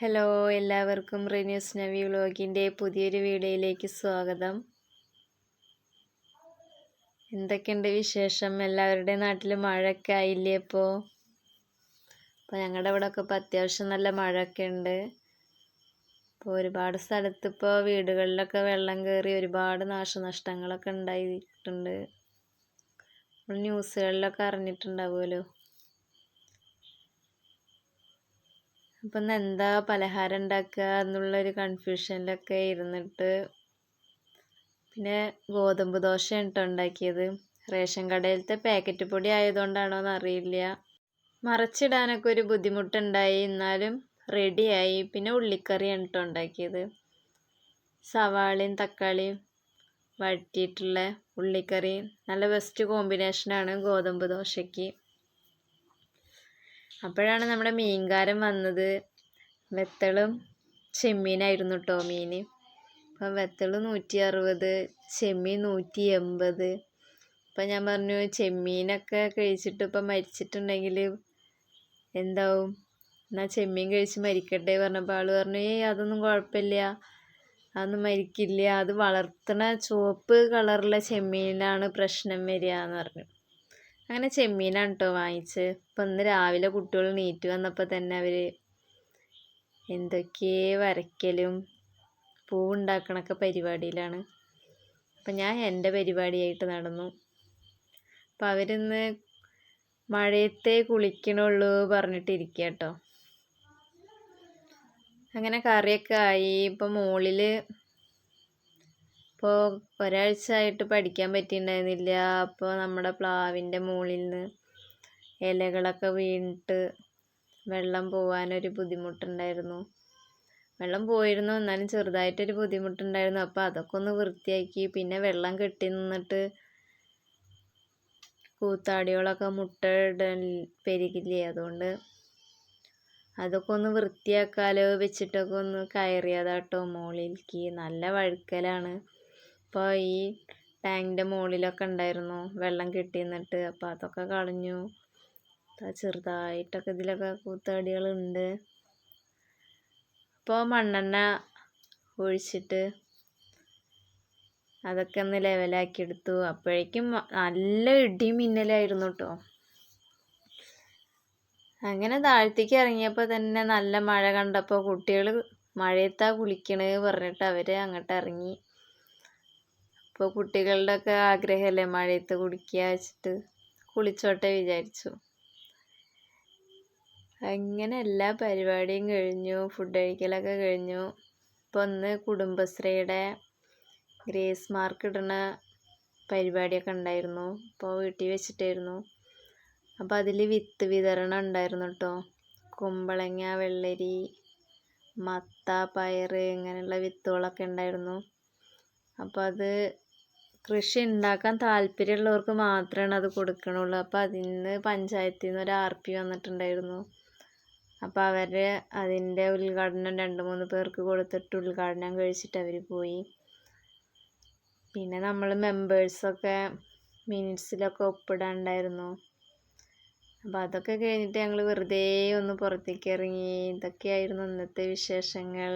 Hello എല്ലാവർക്കും റിന്യൂസ് നവി വ്ലോഗിന്റെ പുതിയൊരു വീഡിയോയിലേക്ക് സ്വാഗതം. എന്തൊക്കെയുണ്ട് വിശേഷം? എല്ലാവരുടെ നാട്ടിൽ മഴയൊക്കെ ആയില്ലേ ഇപ്പോൾ അപ്പോൾ ഞങ്ങളുടെ ഇവിടെ ഒക്കെ ഇപ്പോൾ അത്യാവശ്യം നല്ല മഴയൊക്കെ ഉണ്ട്. ഇപ്പോൾ ഒരുപാട് സ്ഥലത്ത് ഇപ്പോൾ വീടുകളിലൊക്കെ വെള്ളം കയറി ഒരുപാട് നാശനഷ്ടങ്ങളൊക്കെ ഉണ്ടായിട്ടുണ്ട്. നമ്മൾ ന്യൂസുകളിലൊക്കെ അറിഞ്ഞിട്ടുണ്ടാവുമല്ലോ. അപ്പം ഇന്ന് എന്താ പലഹാരം ഉണ്ടാക്കുക എന്നുള്ളൊരു കൺഫ്യൂഷനിലൊക്കെ ഇരുന്നിട്ട് പിന്നെ ഗോതമ്പ് ദോശ കേട്ടോ ഉണ്ടാക്കിയത് റേഷൻ കടയിലത്തെ പാക്കറ്റ് പൊടി ആയതുകൊണ്ടാണോ എന്നറിയില്ല മറച്ചിടാനൊക്കെ ഒരു ബുദ്ധിമുട്ടുണ്ടായി. എന്നാലും റെഡിയായി പിന്നെ ഉള്ളിക്കറിയാണ് കേട്ടോ ഉണ്ടാക്കിയത് സവാളയും തക്കാളിയും വഴറ്റിയിട്ടുള്ള ഉള്ളിക്കറി നല്ല ബെസ്റ്റ് കോമ്പിനേഷനാണ് ഗോതമ്പ് ദോശയ്ക്ക്. അപ്പോഴാണ് നമ്മുടെ മീൻകാരൻ വന്നത്. വെത്തളും ചെമ്മീനായിരുന്നു കേട്ടോ മീൻ അപ്പം വെത്തൾ നൂറ്റി അറുപത് ചെമ്മീൻ നൂറ്റി എൺപത് അപ്പം ഞാൻ പറഞ്ഞു ചെമ്മീനൊക്കെ കഴിച്ചിട്ട് ഇപ്പം മരിച്ചിട്ടുണ്ടെങ്കിൽ എന്താവും? എന്നാൽ ചെമ്മീൻ കഴിച്ച് മരിക്കട്ടെ പറഞ്ഞപ്പോൾ ആൾ പറഞ്ഞു ഏയ് അതൊന്നും കുഴപ്പമില്ല. അതൊന്നും മരിക്കില്ല. അത് വളർത്തണ ചുവപ്പ് കളറുള്ള ചെമ്മീനാണ് പ്രശ്നം വരിക എന്ന് പറഞ്ഞു. അങ്ങനെ ചെമ്മീനാണ് കേട്ടോ വാങ്ങിച്ച്. ഇപ്പൊ ഇന്ന് രാവിലെ കുട്ടികൾ നീറ്റ് വന്നപ്പോൾ തന്നെ അവർ എന്തൊക്കെ വരയ്ക്കലും പൂവുണ്ടാക്കണൊക്കെ പരിപാടിയിലാണ്. അപ്പം ഞാൻ എന്റെ പരിപാടിയായിട്ട് നടന്നു. അപ്പം അവരിന്ന് മഴയത്തെ കുളിക്കണുള്ളൂ പറഞ്ഞിട്ടിരിക്കുക കേട്ടോ അങ്ങനെ കറിയൊക്കെ ആയി. ഇപ്പം മുകളിൽ ഇപ്പോൾ ഒരാഴ്ച ആയിട്ട് പഠിക്കാൻ പറ്റിയിട്ടുണ്ടായിരുന്നില്ല അപ്പോൾ നമ്മുടെ പ്ലാവിന്റെ മുകളിൽ നിന്ന് ഇലകളൊക്കെ വീണിട്ട് വെള്ളം പോകാനൊരു ബുദ്ധിമുട്ടുണ്ടായിരുന്നു. വെള്ളം പോയിരുന്നു. എന്നാലും ചെറുതായിട്ടൊരു ബുദ്ധിമുട്ടുണ്ടായിരുന്നു. അപ്പോൾ അതൊക്കെ ഒന്ന് വൃത്തിയാക്കി പിന്നെ വെള്ളം കെട്ടി നിന്നിട്ട് കൂത്താടികളൊക്കെ മുട്ട ഇടൽ പെരുകില്ലേ? അതുകൊണ്ട് അതൊക്കെ ഒന്ന് വൃത്തിയാക്കാലോ വെച്ചിട്ടൊക്കെ ഒന്ന് കയറിയതാട്ടോ മുകളിലേക്ക് നല്ല വഴുക്കലാണ്. അപ്പോൾ ഈ ടാങ്കിന്റെ മുകളിലൊക്കെ ഉണ്ടായിരുന്നു. വെള്ളം കെട്ടി നിന്നിട്ട് അപ്പോൾ അതൊക്കെ കളഞ്ഞു. ചെറുതായിട്ടൊക്കെ ഇതിലൊക്കെ കൂത്താടികളുണ്ട്. അപ്പോൾ മണ്ണെണ്ണ ഒഴിച്ചിട്ട് അതൊക്കെ ഒന്ന് ലെവലാക്കി എടുത്തു. അപ്പോഴേക്കും നല്ല ഇടി മിന്നലായിരുന്നു കേട്ടോ അങ്ങനെ താഴത്തേക്ക് ഇറങ്ങിയപ്പോൾ തന്നെ നല്ല മഴ കണ്ടപ്പോൾ കുട്ടികൾ മഴയത്താ കുളിക്കണേ പറഞ്ഞിട്ട് അവർ അങ്ങോട്ട് ഇറങ്ങി. ഇപ്പോൾ കുട്ടികളുടെ ഒക്കെ ആഗ്രഹമല്ലേ മഴയത്ത് കുടിക്കുക വെച്ചിട്ട്? കുളിച്ചോട്ടെ വിചാരിച്ചു. അങ്ങനെ എല്ലാ പരിപാടിയും കഴിഞ്ഞു ഫുഡ് കഴിക്കലൊക്കെ കഴിഞ്ഞു. ഇപ്പോൾ ഒന്ന് കുടുംബശ്രീയുടെ ഗ്രേസ് മാർക്ക് ഇടുന്ന പരിപാടിയൊക്കെ ഉണ്ടായിരുന്നു. ഇപ്പോൾ വീട്ടിൽ വെച്ചിട്ടായിരുന്നു. അപ്പോൾ അതിൽ വിത്ത് വിതരണം ഉണ്ടായിരുന്നു കേട്ടോ. കുമ്പളങ്ങ വെള്ളരി മത്ത പയർ ഇങ്ങനെയുള്ള വിത്തുകളൊക്കെ ഉണ്ടായിരുന്നു. അപ്പോൾ അത് കൃഷി ഉണ്ടാക്കാൻ താല്പര്യമുള്ളവർക്ക് മാത്രമാണ് അത് കൊടുക്കണുള്ളൂ. അപ്പോൾ അതിന് പഞ്ചായത്തിൽ നിന്ന് ഒരു ആർ പി വന്നിട്ടുണ്ടായിരുന്നു. അപ്പോൾ അവർ അതിന്റെ ഉദ്ഘാടനം രണ്ട് മൂന്ന് പേർക്ക് കൊടുത്തിട്ട് ഉദ്ഘാടനം കഴിച്ചിട്ട് അവർ പോയി. പിന്നെ നമ്മൾ മെമ്പേഴ്സൊക്കെ മിനിറ്റ്സിലൊക്കെ ഒപ്പിടാണ്ടായിരുന്നു. അപ്പോൾ അതൊക്കെ കഴിഞ്ഞിട്ട് ഞങ്ങൾ വെറുതെ ഒന്ന് പുറത്തേക്ക് ഇറങ്ങി. ഇതൊക്കെയായിരുന്നു ഇന്നത്തെ വിശേഷങ്ങൾ.